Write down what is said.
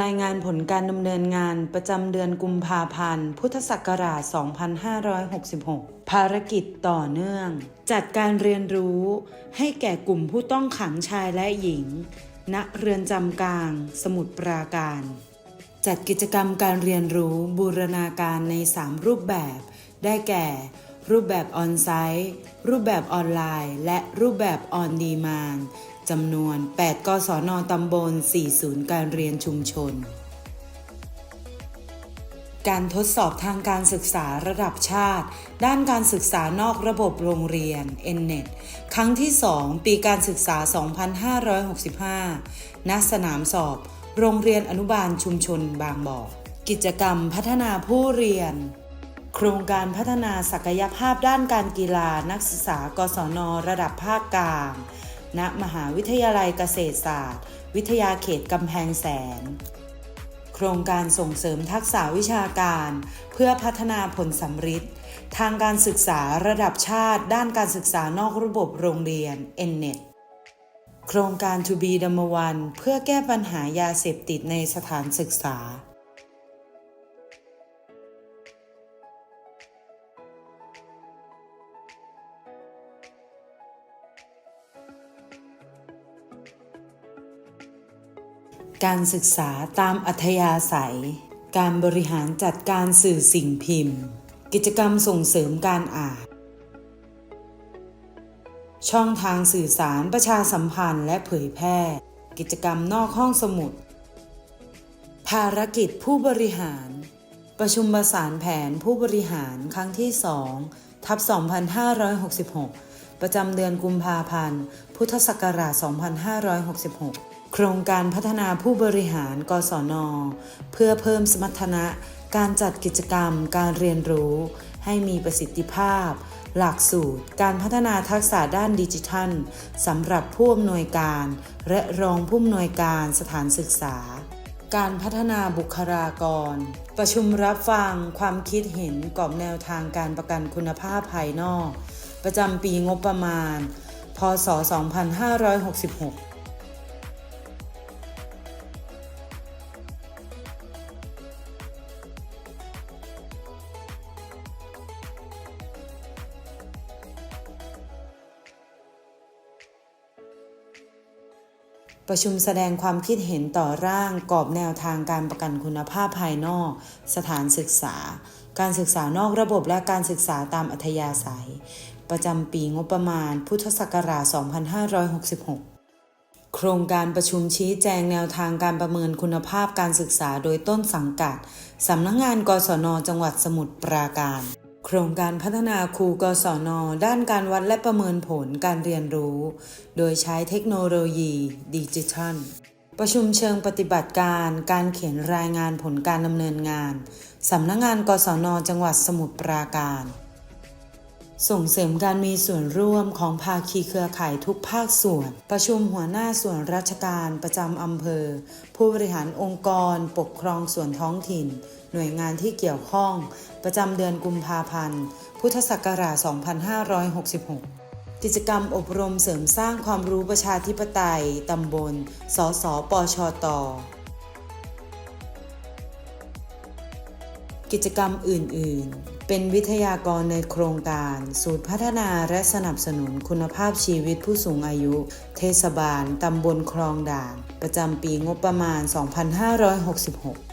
รายงานผลการดำเนินงานประจำเดือนกุมภาพันธ์ พุทธศักราช 2566 ภารกิจต่อเนื่อง จัดการเรียนรู้ให้แก่กลุ่มผู้ต้องขังชายและหญิง ณ เรือนจำกลาง สมุทรปราการ จัดกิจกรรมการเรียนรู้บูรณาการใน 3 รูปแบบ ได้แก่ รูปแบบออนไซต์ รูปแบบออนไลน์ และรูปแบบออนดีมาน จำนวน 8 กศนตำบล 4 ศูนย์การเรียนชุมชน การทดสอบทางการศึกษาระดับชาติ ด้านการศึกษานอกระบบโรงเรียน NNET ครั้งที่ 2 ปีการศึกษา 2565 ณ สนามสอบ โรงเรียนอนุบาลชุมชนบางบ่อ กิจกรรมพัฒนาผู้เรียนโครงการพัฒนาศักยภาพด้านการกีฬานักศึกษากศนระดับภาคกลาง ณมหาวิทยาลัยเกษตรศาสตร์ วิทยาเขตกำแพงแสน โครงการส่งเสริมทักษะวิชาการ เพื่อพัฒนาผลสำฤทธิ์ทางการศึกษาระดับชาติด้านการศึกษานอกระบบโรงเรียน NNET โครงการ To be number one เพื่อแก้ปัญหายาเสพติดในสถานศึกษา การศึกษาตามอัธยาศัย การบริหารจัดการสื่อสิ่งพิมพ์ กิจกรรมส่งเสริมการอ่าน ช่องทางสื่อสารประชาสัมพันธ์และเผยแพร่ กิจกรรมนอกห้องสมุด ภารกิจผู้บริหาร ประชุมประสานแผนผู้บริหารครั้งที่2ทับ 2566 ประจำเดือนกุมภาพันธ์ พุทธศักราช 2566 โครงการพัฒนาผู้บริหาร กศน เพื่อเพิ่มสมรรถนะ การจัดกิจกรรม การเรียนรู้ ให้มีประสิทธิภาพ หลักสูตร การพัฒนาทักษะด้านดิจิทัลสำหรับผู้อำนวยการ และรองผู้อำนวยการสถานศึกษา การพัฒนาบุคลากร ประชุมรับฟังความคิดเห็นกรอบแนวทางการประกันคุณภาพภายนอก ประจำปีงบประมาณ พศ 2566 ประชุมแสดงความคิดเห็นต่อร่างกรอบแนวทางการประกันคุณภาพภายนอก สถานศึกษา การศึกษานอกระบบและการศึกษาตามอัธยาศัย ประจำปีงบประมาณ พุทธศักราช 2566 โครงการประชุมชี้แจงแนวทางการประเมินคุณภาพการศึกษาโดยต้นสังกัด สำนักงงานกศนจังหวัดสมุทรปราการ โครงการพัฒนาครูกศน ด้านการวัดและประเมินผลการเรียนรู้ โดยใช้เทคโนโลยีดิจิทัล ประชุมเชิงปฏิบัติการ การเขียนรายงานผลการดำเนินงาน สำนักงงานกศน จังหวัดสมุทรปราการ ส่งเสริมการมีส่วนร่วมของภาคีเครือข่ายทุกภาคส่วน ประชุมหัวหน้าส่วนราชการประจำอำเภอ ผู้บริหารองค์กร ปกครองส่วนท้องถิ่น หน่วยงานที่เกี่ยวข้อง ประจำเดือนกุมภาพันธ์ พุทธศักราช 2566กิจกรรมอบรมเสริมสร้างความรู้ประชาธิปไตย ตำบล สสปชต กิจกรรมอื่น ๆ เป็นวิทยากรในโครงการ ศูนย์พัฒนาและสนับสนุนคุณภาพชีวิตผู้สูงอายุ เทศบาล ตำบลคลองด่าน ประจำปีงบประมาณ 2566